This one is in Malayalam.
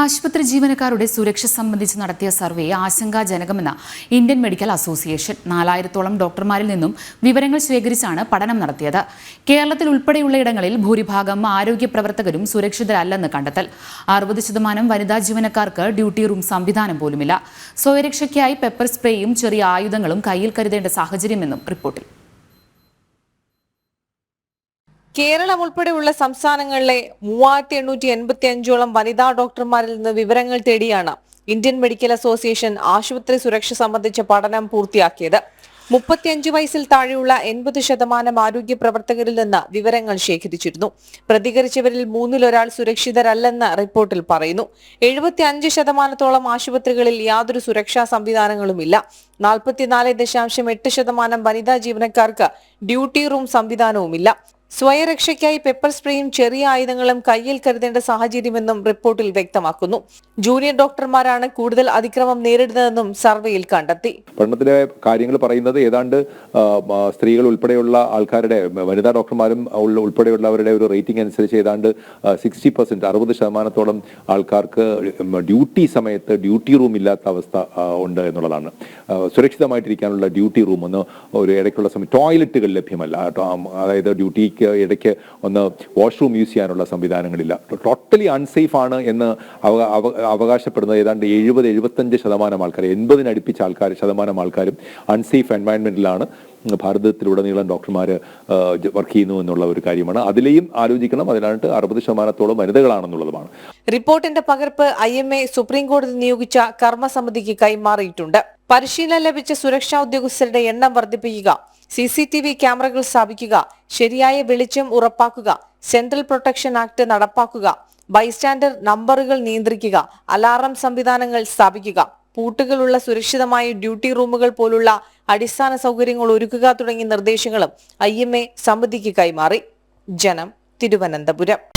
ആശുപത്രി ജീവനക്കാരുടെ സുരക്ഷ സംബന്ധിച്ച് നടത്തിയ സർവേ ആശങ്കാജനകമെന്ന ഇന്ത്യൻ മെഡിക്കൽ അസോസിയേഷൻ നാലായിരത്തോളം ഡോക്ടർമാരിൽ നിന്നും വിവരങ്ങൾ ശേഖരിച്ചാണ് പഠനം നടത്തിയത്. കേരളത്തിൽ ഉൾപ്പെടെയുള്ള ഇടങ്ങളിൽ ഭൂരിഭാഗം ആരോഗ്യ പ്രവർത്തകരും സുരക്ഷിതരല്ലെന്ന് കണ്ടെത്തൽ. അറുപത് ശതമാനം വനിതാ ജീവനക്കാർക്ക് ഡ്യൂട്ടി റൂം സംവിധാനം പോലുമില്ല. സ്വയരക്ഷയ്ക്കായി പെപ്പർ സ്പ്രേയും ചെറിയ ആയുധങ്ങളും കയ്യിൽ കരുതേണ്ട സാഹചര്യമെന്നും റിപ്പോർട്ടിൽ. കേരളം ഉൾപ്പെടെയുള്ള സംസ്ഥാനങ്ങളിലെ മൂവായിരത്തി എണ്ണൂറ്റി എൺപത്തി അഞ്ചോളം വനിതാ ഡോക്ടർമാരിൽ നിന്ന് വിവരങ്ങൾ തേടിയാണ് ഇന്ത്യൻ മെഡിക്കൽ അസോസിയേഷൻ ആശുപത്രി സുരക്ഷ സംബന്ധിച്ച പഠനം പൂർത്തിയാക്കിയത്. മുപ്പത്തിയഞ്ച് വയസ്സിൽ താഴെയുള്ള എൺപത് ശതമാനം ആരോഗ്യ പ്രവർത്തകരിൽ നിന്ന് വിവരങ്ങൾ ശേഖരിച്ചിരുന്നു. പ്രതികരിച്ചവരിൽ മൂന്നിലൊരാൾ സുരക്ഷിതരല്ലെന്ന് റിപ്പോർട്ടിൽ പറയുന്നു. എഴുപത്തി അഞ്ച് ശതമാനത്തോളം ആശുപത്രികളിൽ യാതൊരു സുരക്ഷാ സംവിധാനങ്ങളുമില്ല. നാൽപ്പത്തിനാല് ദശാംശം എട്ട് ശതമാനം വനിതാ ജീവനക്കാർക്ക് ഡ്യൂട്ടി റൂം സംവിധാനവുമില്ല. സ്വയരക്ഷയ്ക്കായി പെപ്പർ സ്പ്രേയും ചെറിയ ആയുധങ്ങളും കയ്യിൽ കരുതേണ്ട സാഹചര്യമെന്നും റിപ്പോർട്ടിൽ വ്യക്തമാക്കുന്നു. ജൂനിയർ ഡോക്ടർമാരാണ് കൂടുതൽ അതിക്രമം നേരിടുന്നതെന്നും സർവേയിൽ കണ്ടെത്തി. പഠനത്തിലെ കാര്യങ്ങൾ പറയുന്നത് ഏതാണ്ട് സ്ത്രീകൾ ഉൾപ്പെടെയുള്ള ആൾക്കാരുടെ വനിതാ ഡോക്ടർമാരും ഉൾപ്പെടെയുള്ളവരുടെ ഒരു റേറ്റിംഗ് അനുസരിച്ച് ഏതാണ്ട് സിക്സ്റ്റി പെർസെന്റ് അറുപത് ശതമാനത്തോളം ആൾക്കാർക്ക് ഡ്യൂട്ടി സമയത്ത് ഡ്യൂട്ടി റൂം ഇല്ലാത്ത അവസ്ഥ ഉണ്ട് എന്നുള്ളതാണ്. സുരക്ഷിതമായിട്ടിരിക്കാനുള്ള ഡ്യൂട്ടി റൂം ഒന്ന് ഒരു ഇടയ്ക്കുള്ള സമയം ടോയ്ലറ്റുകൾ ലഭ്യമല്ല. അതായത് ഡ്യൂട്ടിക്ക് ഇടയ്ക്ക് ഒന്ന് വാഷ്റൂം യൂസ് ചെയ്യാനുള്ള സംവിധാനങ്ങളില്ല. ടോട്ടലി അൺസേഫ് ആണ് എന്ന് അവ- അവ- അവകാശപ്പെടുന്നത് ഏതാണ്ട് എഴുപത് എഴുപത്തഞ്ച് ശതമാനം ആൾക്കാർ എൺപതിനടുപ്പിച്ച ആൾക്കാർ ശതമാനം ആൾക്കാരും അൺസേഫ് എൻവയൺമെന്റിലാണ് ഭാരതത്തിലുടനീളം ഡോക്ടർമാർ വർക്ക് ചെയ്യുന്നു എന്നുള്ള ഒരു കാര്യമാണ്. അതിലെയും ആലോചിക്കണം. അതിനായിട്ട് അറുപത് ശതമാനത്തോളം വനിതകളാണെന്നുള്ളതുമാണ്. റിപ്പോർട്ടിന്റെ പകർപ്പ് ഐ എം എ സുപ്രീം കോടതി നിയോഗിച്ച കർമ്മസമിതിക്ക് കൈമാറിയിട്ടുണ്ട്. പരിശീലനം ലഭിച്ച സുരക്ഷാ ഉദ്യോഗസ്ഥരുടെ എണ്ണം വർദ്ധിപ്പിക്കുക. സി സി ടി വി ക്യാമറകൾ സ്ഥാപിക്കുക. ശരിയായ വെളിച്ചം ഉറപ്പാക്കുക. സെൻട്രൽ പ്രൊട്ടക്ഷൻ ആക്ട് നടപ്പാക്കുക. ബൈസ്റ്റാൻഡർ നമ്പറുകൾ നിയന്ത്രിക്കുക. അലാറം സംവിധാനങ്ങൾ സ്ഥാപിക്കുക. പൂട്ടുകളുള്ള സുരക്ഷിതമായ ഡ്യൂട്ടി റൂമുകൾ പോലുള്ള അടിസ്ഥാന സൗകര്യങ്ങൾ ഒരുക്കുക തുടങ്ങിയ നിർദ്ദേശങ്ങളും ഐ സമിതിക്ക് കൈമാറി. ജനം തിരുവനന്തപുരം.